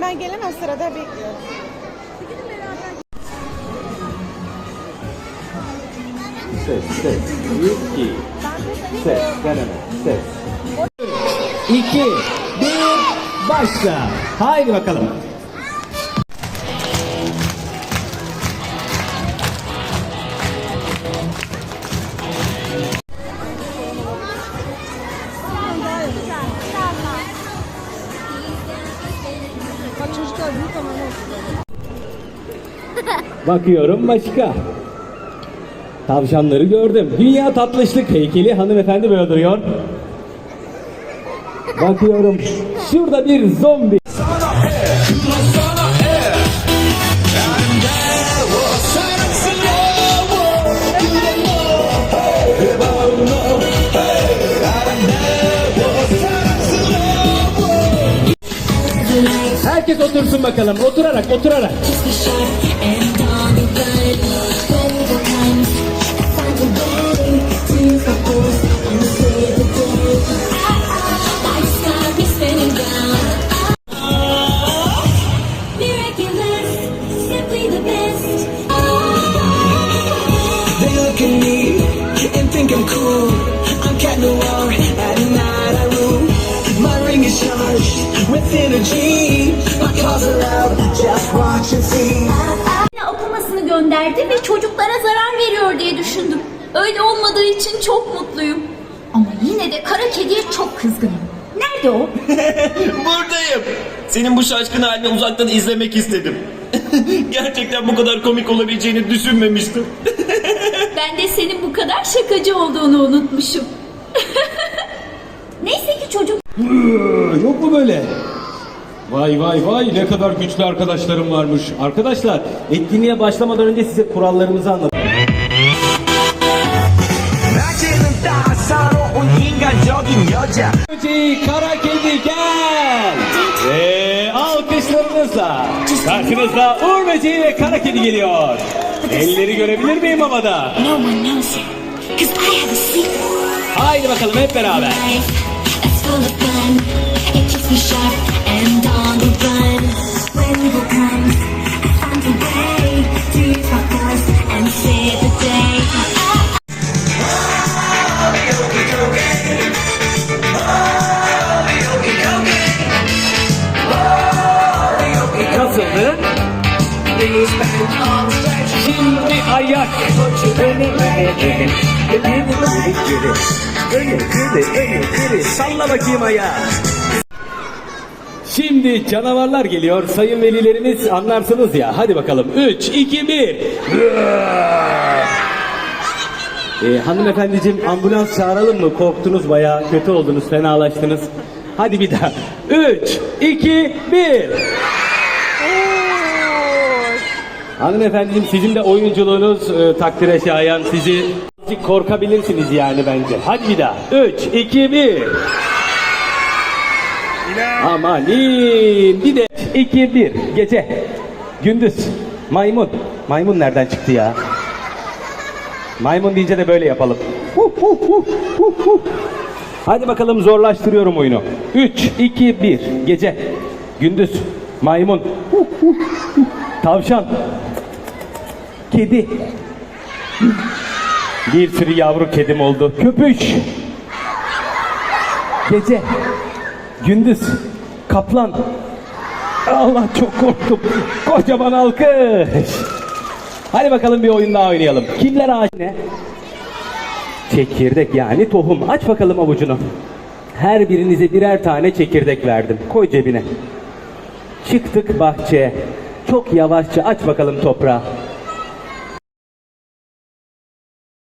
Tamam ben gelemem sırada bekliyorum. Ses, ses. İki. Ses, deneme. Ses. İki, bir, başla. Haydi bakalım. Bakıyorum başka. Tavşanları gördüm. Dünya tatlışlık heykeli hanımefendi böyle duruyor. Bakıyorum. Şurada bir zombi. Herkes otursun bakalım. Oturarak, oturarak. Way okumasını gönderdi ve çocuklara zarar veriyor diye düşündüm. Öyle olmadığı için çok mutluyum. Ama yine de kara kediye çok kızgınım. Nerede o? Buradayım. Senin bu şaşkın halini uzaktan izlemek istedim. Gerçekten bu kadar komik olabileceğini düşünmemiştim. Ben de senin bu kadar şakacı olduğunu unutmuşum. Neyse ki çocuk Yok mu böyle? Vay vay vay ne kadar güçlü arkadaşlarım varmış. Arkadaşlar etkinliğe başlamadan önce size kurallarımızı anlatayım. Önce kara kedi gel. Ve alkışlarınızla karşınızda Uğur Böceği ve kara kedi geliyor. Elleri görebilir miyim havada? Haydi bakalım hep beraber. Şimdi ayak. Öne öne öne. Öne öne geri. Öne geri öne geri. Salla bakayım ayağı. Şimdi canavarlar geliyor. Sayın velilerimiz anlarsınız ya. Hadi bakalım. 3, 2, 1. Ee, hanımefendiciğim ambulans çağıralım mı? Korktunuz bayağı. Kötü oldunuz. Fenalaştınız. Hadi bir daha. 3, 2, 1. Hanımefendiciğim sizin de oyunculuğunuz e, takdire şayan. Sizi azıcık korkabilirsiniz yani bence. Hadi bir daha. 3, 2, 1. Amanin. Bir de 2, 1. Gece. Gündüz. Maymun. Maymun nereden çıktı ya? Maymun deyince de böyle yapalım. Hu, hu, hu, hu, hu. Hadi bakalım zorlaştırıyorum oyunu. 3, 2, 1. Gece. Gündüz. Maymun. Hu, hu, hu. Tavşan. Kedi. Bir sürü yavru kedim oldu. Köpüş. Gece. Gündüz. Kaplan. Allah çok korktum. Kocaman alkış. Hadi bakalım bir oyun daha oynayalım. Kimler ağaç ne? Çekirdek yani tohum. Aç bakalım avucunu. Her birinize birer tane çekirdek verdim. Koy cebine. Çıktık bahçeye. Çok yavaşça aç bakalım toprağı.